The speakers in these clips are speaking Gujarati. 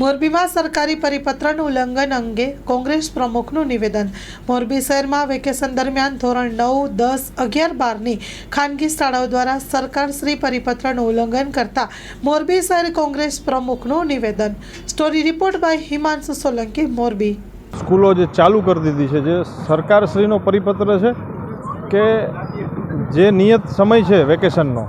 મોરબીમાં સરકારી પરિપત્રનું ઉલ્લંઘન અંગે કોંગ્રેસ પ્રમુખનું નિવેદન. મોરબી શહેરમાં વેકેશન દરમિયાન ધોરણ નવ, દસ, અગિયાર, બારની ખાનગી શાળાઓ દ્વારા સરકારશ્રી પરિપત્રનું ઉલ્લંઘન કરતા મોરબી શહેર કોંગ્રેસ પ્રમુખનું નિવેદન. Story report by Himanshu Solanki, Morbi. સ્કૂલો જે ચાલુ કરી દીધી છે, જે સરકારશ્રીનો પરિપત્ર છે કે જે નિયત સમય છે વેકેશનનો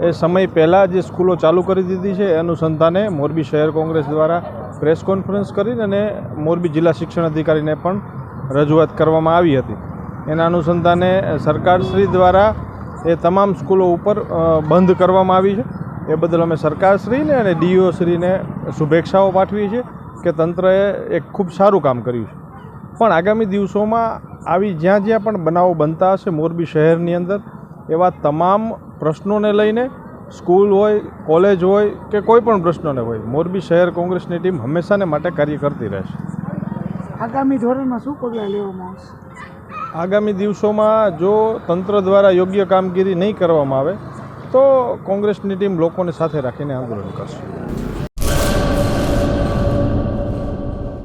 એ સમય પહેલાં જે સ્કૂલો ચાલુ કરી દીધી છે અનુસંધાને મોરબી શહેર કોંગ્રેસ દ્વારા પ્રેસ કોન્ફરન્સ કરીને અને મોરબી જિલ્લા શિક્ષણ અધિકારીને પણ રજૂઆત કરવામાં આવી હતી. એના અનુસંધાને સરકારશ્રી દ્વારા એ તમામ સ્કૂલો ઉપર બંધ કરવામાં આવી છે. એ બદલ અમે સરકારશ્રીને અને ડીઓ શ્રીને શુભેચ્છાઓ પાઠવી છે કે તંત્રએ એક ખૂબ સારું કામ કર્યું છે. પણ આગામી દિવસોમાં આવી જ્યાં જ્યાં પણ બનાવો બનતા હશે મોરબી શહેરની અંદર એવા તમામ પ્રશ્નોને લઈને સ્કૂલ હોય કોલેજ હોય કે કોઈ પણ પ્રશ્નોને હોય મોરબી શહેર કોંગ્રેસની ટીમ હંમેશાને માટે કાર્ય કરતી રહેશે. આગામી ધોરણમાં શું પગલાં લેવામાં આવશે? આગામી દિવસોમાં જો તંત્ર દ્વારા યોગ્ય કામગીરી નહીં કરવામાં આવે તો કોંગ્રેસની ટીમ લોકોને સાથે રાખીને આંદોલન કરશે.